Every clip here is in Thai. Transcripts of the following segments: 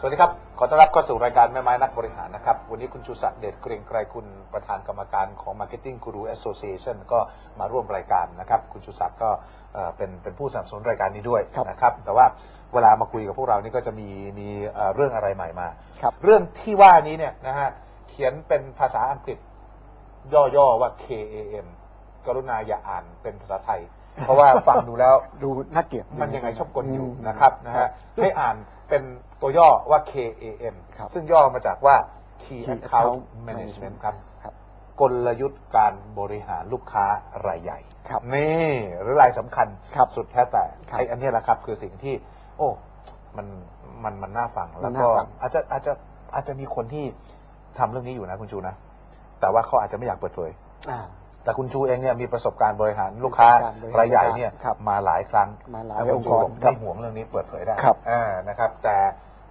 สวัสดีครับ ขอต้อนรับเข้าสู่รายการแม่ไม้นักบริหารนะครับ วันนี้คุณชูศักดิ์เดชเกรียงไกรคุณประธานกรรมการของ Marketing Guru Association ก็มาร่วมรายการนะครับ คุณชูศักดิ์ก็เอ่อเป็นเป็นผู้สนับสนุนรายการนี้ด้วยครับ นะครับ แต่ว่าเวลามาคุยกับพวกเรานี่ก็จะมีมีเอ่อเรื่องอะไรใหม่มา ครับ เรื่องที่ว่านี้เนี่ยนะฮะเขียนเป็นภาษาอังกฤษ ย่อๆว่า KAM กรุณาอย่าอ่านเป็นภาษาไทย เพราะว่าฟังดูแล้ว ดูน่าเกลียดมันยังไงชอบกลอยู่มนะครับนะฮะให้อ่าน เป็นตัวย่อว่า KAM ครับซึ่งย่อมาจากว่า Key Key Account Account Management ครับ ครับ กลยุทธ์การบริหารลูกค้ารายใหญ่ ครับ นี่หรือรายสำคัญครับสุดแท้แต่ครับไอ้อันเนี้ยแหละครับ คือสิ่งที่ โอ้มันมันมันน่าฟังแล้วมันน่าก็ฟัง อาจจะอาจจะอาจจะมีคนที่ทำเรื่องนี้อยู่นะคุณชูนะ แต่ว่าเขาอาจจะไม่อยากเปิดเผย อ่า แต่คุณชูเองเนี่ยมีประสบการณ์บริหารลูกค้าประสบการณ์บริหารรายใหญ่เนี่ยครับมาหลายครั้งมาหลายแล้วองค์กรผมครัไม่บห่วงเรื่องนี้เปิดเผยได้ครับอ่านะครับแต่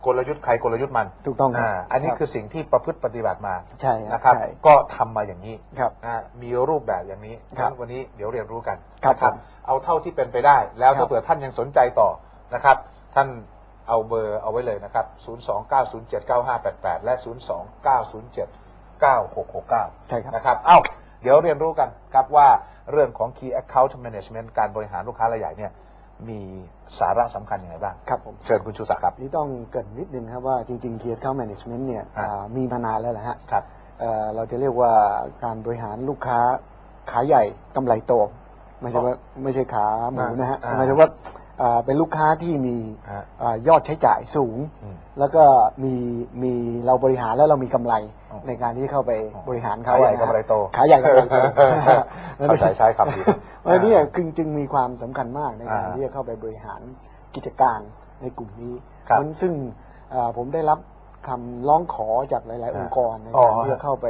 กลยุทธ์ใครกลยุทธ์มันถูกต้องครับอ่าอันนี้ครับคือสิ่งที่ประพฤติปฏิบัติมาใช่นะครับใช่ก็ทำมาอย่างนี้ครับอ่ามีรูปแบบอย่างนี้ครับงั้นวันนี้เดี๋ยวเรียนรู้กันครับนะผมเอาเท่าที่เป็นไปได้ แล้วครัถ้าบเผื่อท่านยังสนใจต่อนะครับ ท่านเอาเบอร์เอาไว้เลยนะครับ 029079588 และ 029079669 ใช่ครับนะครับ เอ้าเดี๋ยวเรียนรู้กันครับว่าเรื่องของ Key Account Management การบริหารลูกค้ารายใหญ่เนี่ยมีสาระสำคัญยังไงบ้าง ครับผม เชิญคุณชูศักดิ์ครับ นี่ต้องเกรินนิดนึงครับว่าจริงๆ Key Account Management เนี่ยอ่าอ่ามีมานานแล้วแหละฮะครับ เอ่อเราจะเรียกว่าการบริหารลูกค้าขาใหญ่กำไรโต ไม่ใช่ว่าไม่ใช่ขาหมูนะฮะอ่าหมายถึงว่า อ่าเป็นลูกค้าที่มีฮะอายอดใช้จ่ายสูง อืม แล้วก็มีมีเราบริหารแล้วเรามีกำไรอ๋อในการที่เข้าไปบริหารเขาขาใหญ่อะนะฮะกำไรโตขาใหญ่กำไรโตเข้าใจใช้คำดีวันนี้จึงจึงมีความสำคัญมากในการอ่าที่จะเข้าไปบริหารกิจการในกลุ่มนี้ครับ เพราะซึ่งอ่าผมได้รับคำร้องขอจากหลาย ๆอ่าองค์กรในอ๋อการที่จะเข้าไป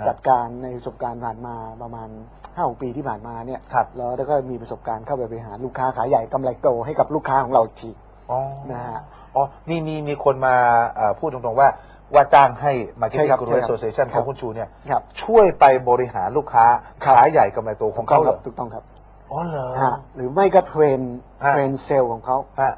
ฮะจัดการในประสบการณ์ผ่านมาประมาณห้าปีที่ผ่านมาเนี่ยครับแล้วแล้วก็มีประสบการณ์เข้าไปบริหารลูกค้าขายใหญ่กำไรโตให้กับลูกค้าของเราอีกทีอ๋อนะฮะ อ๋อนี่มีมีคนมาเอ่อพูดตรงๆว่าว่าจ้างให้ใช่ Marketing ครับ Guru ใช่ครับ Association คขรัอบงคุณชูเนี่ย ครับช่วยไปบริหารลูกค้าครับขายใหญ่กำไรโตของเขาเหรอถูกต้องครับอ๋อเหรอ ฮะหรือไม่ก็เทรนฮะ เทรนเซลล์ของเขา ฮะ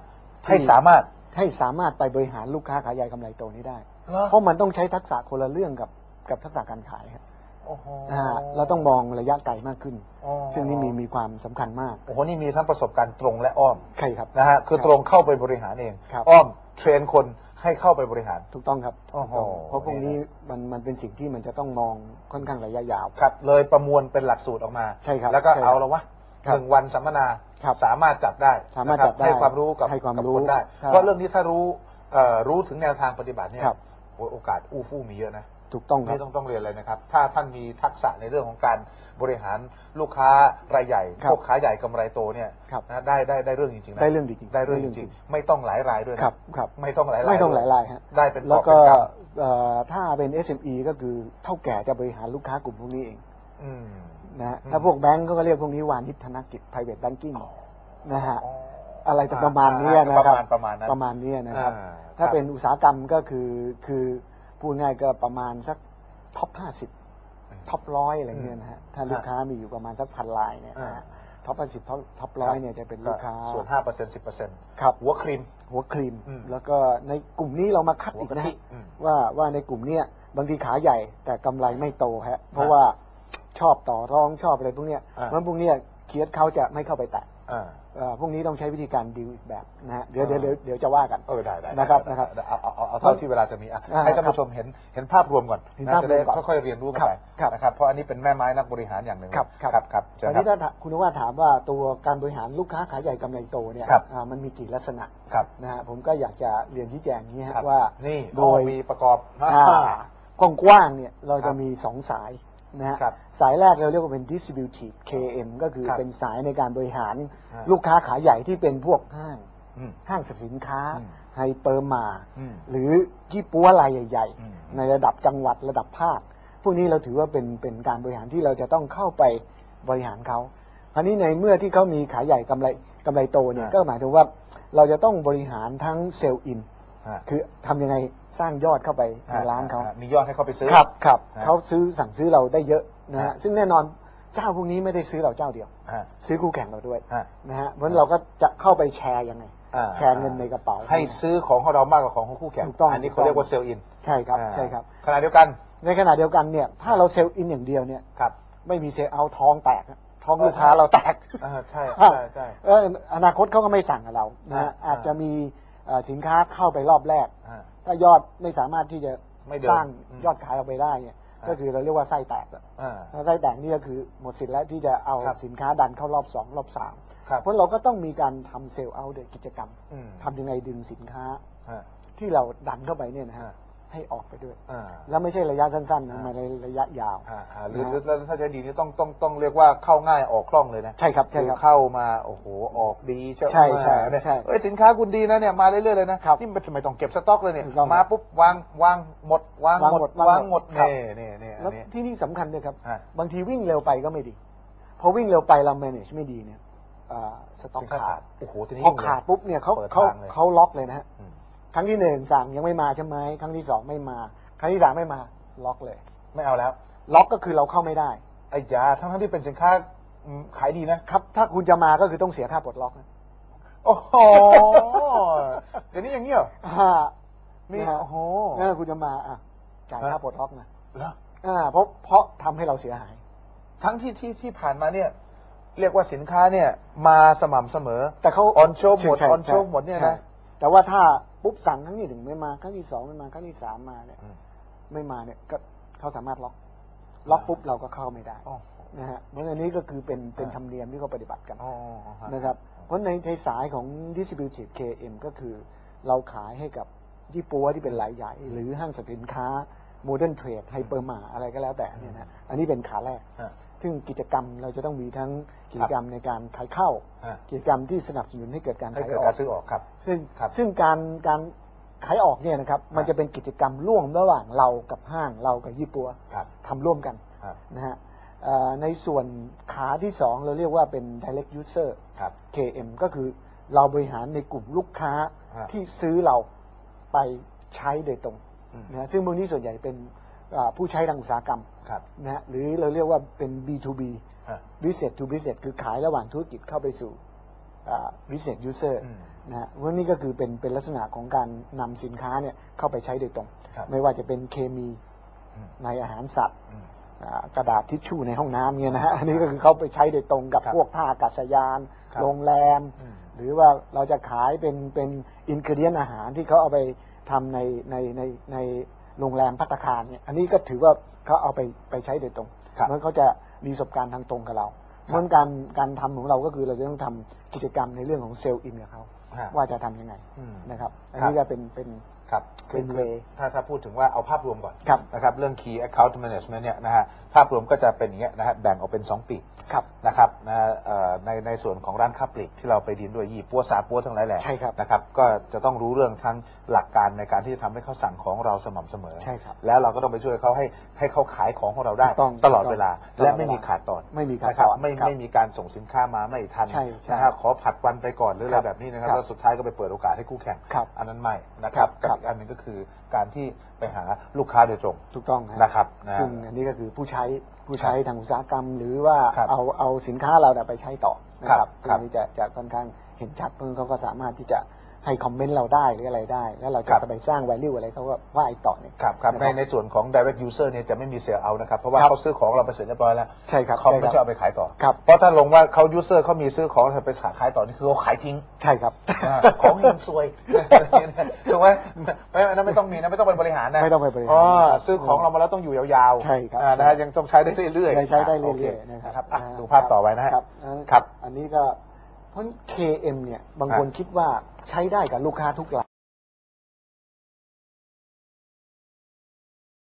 ให้สามารถให้สามารถไปบริหารลูกค้าขายใหญ่กำไรโตนี้ได้ เหรอเพราะมันต้องใช้ทักษะคนละเรื่องกับ กับทักษะการขายครับโอ้โหนะฮะเราต้องมองระยะไกลมากขึ้น อ๋อซึ่งนี่มีมีความสำคัญมากโอ้โหนี่มีทั้งประสบการณ์ตรงและอ้อมใช่ครับ นะฮะคือครับตรงเข้าไปบริหารเอง ครับ อ้อมเทรนคนให้เข้าไปบริหาร ถูกต้องครับโอ้โห เพราะพวกนี้มันมันเป็นสิ่งที่มันจะต้องมองค่อนข้างระยะยาว ครับเลยประมวลเป็นหลักสูตรออกมา ใช่ครับแล้วก็ใช่ครับเอาละวะครับหนึ่งวันสัมมนาครับสามารถจับได้สามารถนะคจับได้ให้ความรู้กับให้ความกับรู้คนได้ ครับเพราะเรื่องนี้ถ้ารู้เอ่อรู้ถึงแนวทางปฏิบัติเนี่ยครับ โอ้ยโอกาสอู้ฟู่มีเยอะนะ ถูกต้องครันี่บต้องต้องเรียนเลยนะครับ ถ้าท่านมีทักษะในเรื่องของการบริหารลูกค้ารายใหญ่ครับพวกค้าใหญ่กำไรโตเนี่ยครับ นะได้ได้ได้เรื่องจริงๆนะได้เรื่องจริงๆได้เรื่องจริงๆไม่ต้องหลายรายด้วยนะครับครับไม่ต้องหลายรายไม่ต้องหด้วลายรายฮะได้เป็นแล้วกก็อบเป็นกเอ่อถ้าเป็น SME ก็คือเท่าแก่จะบริหารลูกค้ากลุ่มพวกนี้เองำอืม นะฮะอืม ถ้าพวกแบงก์เขาก็เรียกพวกนี้วานิชธนกิจ private banking นะฮะอ๋ออะไรประมาณนี้อ่นะครับ ประมาณประมาณนั้นประมาณนี้นะครับ อ่ถ้าครับเป็นอุตสาหกรรมก็คือคือ พูดง่ายก็ประมาณสักท็อปห้าสิบท็อปร้อยอะไรเงี้ยนะฮะถ้าลูกค้ามีอยู่ประมาณสักพันรายเนี่ยนะฮะท็อปห้าสิบท็อปร้อยเนี่ยจะเป็นลูกค้าส่วนห้าเปอร์เซ็นต์สิบเปอร์เซ็นต์ครับหัวครีมหัวครีมอืมแล้วก็ในกลุ่มนี้เรามาคัดหัวอีกกะนะทิฮะอืมว่าว่าในกลุ่มเนี้ยบางทีขาใหญ่แต่กำไรไม่โตฮะเพราะว่าชอบต่อรองชอบอะไรพวกเนี้ยอ่าเพราะพวกเนี้ยเคียดเขาจะไม่เข้าไปแตะ อ่า เอ่อพวกนี้ต้องใช้วิธีการดีลอีกแบบนะฮะเดี๋ยวอ่าเดี๋ยวเดี๋ยวเดี๋ยวจะว่ากัน เออได้ได้นะครับได้นะครับได้เอาเอาเอาเอาเท่าที่เวลาจะมีอะอ่าให้ท่านผู้ชมเห็นเห็นภาพรวมก่อนเห็นนะภาพจะได้รวมก่อนค่อยๆเรียนรู้กันไปครับนะครับเพราะอันนี้เป็นแม่ไม้นักบริหารอย่างหนึ่งครับครับ ครับครับเชิญวันครันี้บถ้าถามคุณว่าถามว่าตัวการบริหารลูกค้าขายใหญ่กำไรโตเนี่ยครับ อ่ามันมีกี่ลักษณะครับนะฮะผมก็อยากจะเรียนชี้แจงอย่างนี้ครัฮะบว่า นี่โดยมีประกอบอ่ากว้างๆเนี่ยเราครัจะบ มีสองสาย นะฮะครับสายแรกเราเรียกว่าเป็น distributive KM ก็คือครับเป็นสายในการบริหารอ่าลูกค้าขายใหญ่ที่เป็นพวกห้าง อืมห้างสรรพสินค้าอืมไฮเปอร์มาร์อืมหรือยี่ปัวรายใหญ่ อืม ๆ ในระดับจังหวัดระดับภาค พวกนี้เราถือว่าเป็นเป็นการบริหารที่เราจะต้องเข้าไปบริหารเขาคราวนี้ในเมื่อที่เขามีขายใหญ่กำไรกำไรโตเนี่ยอ่า ก็หมายถึงว่าเราจะต้องบริหารทั้งเซลล์อินอ่าคือทำยังไง สร้างยอดเข้าไปในร้านเขาอ่มียอดให้เขาไปซื้อครับครับนะเขาซื้อสั่งซื้อเราได้เยอะนะฮะอ่าซึ่งแน่นอนเจ้าพวกนี้ไม่ได้ซื้อเราเจ้าเดียวอ่าซื้อคู่แข่งเราด้วยอ่านะฮะเพราะฉะนั้นเราก็จะเข้าไปแชร์ยังไงอ่าแชร์เงินในกระเป๋า ให้ซื้อของของเรามากกว่าของของคู่แข่งถูกต้องอันนี้ถูกเขาต้องเรียกว่าเซลล์อินใช่ครับใช่ครับขณะเดียวกัน ในขณะเดียวกันเนี่ยถ้าเราเซลล์อินอย่างเดียวเนี่ยครับไม่มีเซลล์เอาทองแตกอะท้องเออลูกค้าเราแตกอ่าใช่อ่าใช่ใช่เอออนาคตเขาก็ไม่สั่งกับเรานะฮะอ่าอาจจะมีเอ่อสินค้าเข้าไปรอบแรก อ่า ถ้ายอดไม่สามารถที่จะไม่เดินสร้างอืมยอดขายออกไปได้เนี่ยอ่า ก็คือเราเรียกว่าไส้แตกอะอ่า ถ้าไส้แตกนี่ก็คือหมดสิทธิ์แล้วที่จะเอาครับ สินค้าดันเข้ารอบสองรอบสามครับเพราะเราก็ต้องมีการทำเซลล์เอาเดกิจกรรมอืมทำยังไงดึงสินค้าฮะที่เราดันเข้าไปเนี่ยนะฮะฮะ ให้ออกไปด้วย อ่าแล้วไม่ใช่ระยะสั้นๆนะอ่ามาในระยะยาว อ่าอ่าหรือนะหรือแล้วถ้าจะดีนี่ต้องต้องต้องเรียกว่าเข้าง่ายออกคล่องเลยนะใช่ครับใช่คือครับ เข้ามาโอ้โหออกดีเช่าใช่ใช่มาเนี่ยใช่เอ้ยสินค้าคุณดีนะเนี่ยมาเรื่อยๆเลยนะครับนี่มันทำไมต้องเก็บสต็อกเลยเนี่ยถูกต้องมาปุ๊บวางวางหมดวางวางหมหมดดวางหมดครับเนี่ยเนี่ยเนี่ยอัแล้วนนี้ ที่นี่สำคัญด้วยครับฮะบางทีวิ่งเร็วไปก็ไม่ดี พอวิ่งเร็วไปเรา manage ไม่ดีเนี่ยอ่าสต็อกสินค้าขาด โอ้โหทีนี้พอขาดปุ๊บเนี่ยเขาเปิดเขาทางเลยเขาล็อกเลยนะฮะ อืม ครั้งที่หนึ่งสั่งยังไม่มาใช่ไหมครั้งที่สองไม่มา ครั้งที่สามไม่มา ล็อกเลย ไม่เอาแล้วล็อกก็คือเราเข้าไม่ได้ไอ้ยาทั้งทั้งๆที่เป็นสินค้าอืมขายดีนะครับ ถ้าคุณจะมาก็คือต้องเสียค่าปลดล็อกนะโอ้โหเดี๋ยวนี้อย่างนี้เหรออ่า มีนะฮะ โอ้โหเออคุณจะมาอะจ่ายค่าฮะปลดล็อกนะเหรออ่าเพราะเพราะทำให้เราเสียหาย ทั้งที่ที่ที่ผ่านมาเนี่ย เรียกว่าสินค้าเนี่ย มาสม่ำเสมอ แต่เขาออนโชว์หมดใช่ออนโชว์ใช่หมดเนี่ยใช่นะแต่ว่าถ้า ปุ๊บสั่งครั้งที่หนึ่งไม่มาครั้งที่สองไม่มาครั้งที่สามมาเนี่ยอืมไม่มาเนี่ยก็เขาสามารถล็อก ล็อกปุ๊บเราก็เข้าไม่ได้อ๋อนะฮะเพราะอันนี้ก็คือเป็นเป็นอ่าธรรมเนียมที่เขาปฏิบัติกันอ๋อฮนะครับ เพราะในในสายของ distributed KM ก็คือ เราขายให้กับยี่ปัวที่เป็นรายใหญ่ หรือห้างสรรพสินค้า modern trade ไฮเปอร์มาอะไรก็แล้วแต่เนี่ยนะอันนี้เป็นขาแรกฮะ ซึ่งกิจกรรมเราจะต้องมีทั้งกิจกรรมในการขายเข้าฮะกิจกรรมที่สนับสนุนให้เกิดการให้ขายเกิดออการกซื้อออกครับ ซึ่งครับซึ่งการการขายออกเนี่ยนะครับมันจะเป็นกิจกรรมร่วมระหว่างเรากับห้างเรากับยี่ปัวครับ ทำร่วมกันครับนะฮะเอ่อในส่วนขาที่สองเราเรียกว่าเป็น direct user ครับ KM ก็คือเราบริหารในกลุ่มลูกค้าฮะที่ซื้อเราไปใช้โดยตรงอืม นะฮะซึ่งพวกนี้ส่วนใหญ่เป็นอ่า ผู้ใช้ทางอุตสาหกรรมครับ นะฮะหรือเราเรียกว่าเป็น B2B ฮะ business to business คือขายระหว่างธุรกิจเข้าไปสู่อ่า business user อืมนะฮะวันนี้ก็คือเป็นเป็นลักษณะของการนำสินค้าเนี่ยเข้าไปใช้โดยตรง ครับไม่ว่าจะเป็นเคมีอืมในอาหารสัตว์อืม อ่ากระดาษทิชชู่ในห้องน้ำเนี่ยนะฮะอันนี้ก็คือเขาไปใช้โดยตรงกับครับพวกท่าอากาศยาน ครับ โรงแรม อืม หรือว่าเราจะขายเป็นเป็นอินกิเดียนอาหารที่เขาเอาไปทำในในในใน โรงแรมพัตตาคารเนี่ยอันนี้ก็ถือว่าเขาเอาไปไปใช้โดยตรงครับเพราะเขาจะมีประสบการณ์ทางตรงกับเราเพราะการการทำของเราก็คือเราจะต้องทำกิจกรรมในเรื่องของเซลล์อินกับเขาฮะว่าจะทำยังไงอืม นะครับ อันครับนี้ก็เป็นเป็น ครับเป็นคือ way ถ้าถ้าพูดถึงว่าเอาภาพรวมก่อนครับ นะครับเรื่อง key account management เนี่ยนะฮะ ภาพรวมก็จะเป็นอย่างเงี้ยนะฮะแบ่งออกเป็น 2 ปีกครับ นะครับนะฮะเอ่อในในส่วนของร้านค้าปลีกที่เราไปดีลด้วยยี่ปัวซาปัวทั้งหลายแหละใช่ครับนะครับก็จะต้องรู้เรื่องทั้งหลักการในการที่จะทำให้เขาสั่งของเราสม่ำเสมอ ใช่ครับแล้วเราก็ต้องไปช่วยเขาให้ให้เขาขายของของเราได้ถูกต้องตลอดเวลาตลอดและเวลาไม่มีขาดตอนไม่มีขาดนะครับตอนไม่ครับไม่มีการส่งสินค้ามาไม่ทันใช่ใช่นะฮะขอผัดวันไปก่อนหรืออะไรครับแบบนี้นะครับครับ แล้วสุดท้ายก็ไปเปิดโอกาสให้คู่แข่ง ครับอันนั้นไม่นะครับครักับบอีกอันหนึ่งก็คือการที่ไปหาลูกค้าโดยตรงถูกต้องฮนะครับนะ ซึ่งอันนี้ก็คือผู้ใช้ผู้ใช้ทางอุตสาหกรรม หรือว่าครับเอาเอาสินค้าเราเนี่ยไปใช้ต่อนะคครัรับบซึ่งครับ อันนี้จะจะค่อนข้างเห็นชัดเพราะเขาก็สามารถที่จะ ให้คอมเมนต์เราได้หรืออะไรได้ แล้วเราคจะรับสบายสร้าง value อะไรเขาก็ว่าไอ้ต่อเนี่ย ครับครับนะในครับในส่วนของ direct user เนี่ยจะไม่มีเซลล์เอานะครับ เพราะว่าครับ เขาซื้อของเราไปเสร็จเรียบร้อยแล้วใช่ครับเขาใช่ไม่คใช่รับเอาไปขายต่อ ครับเพราะถ้าลงว่าเขา user เขามีซื้อของแล้วไปขายต่อนี่คือเขาขายทิ้ง ใช่ครับ อ่าของเฮงซวยถูกไหมไม่อันนั้นไม่ต้องมีนะไม่ต้องไปบริหารนะไม่ต้องไปบริหาร อ๋อซื้อของเรามาแล้วต้องอยู่ยาวๆใช่ครับอ่านะฮะยังต้องใช้ได้เรื่อยได้ใช้ได้เรื่โคอยๆนะครับอะนะฮะดูภาพต่อไว้นะฮะ ครับ ครับ อันนี้ก็ เพราะ KM เนี่ยบางคนคิดว่าใช้ได้กับลูกค้าทุกราย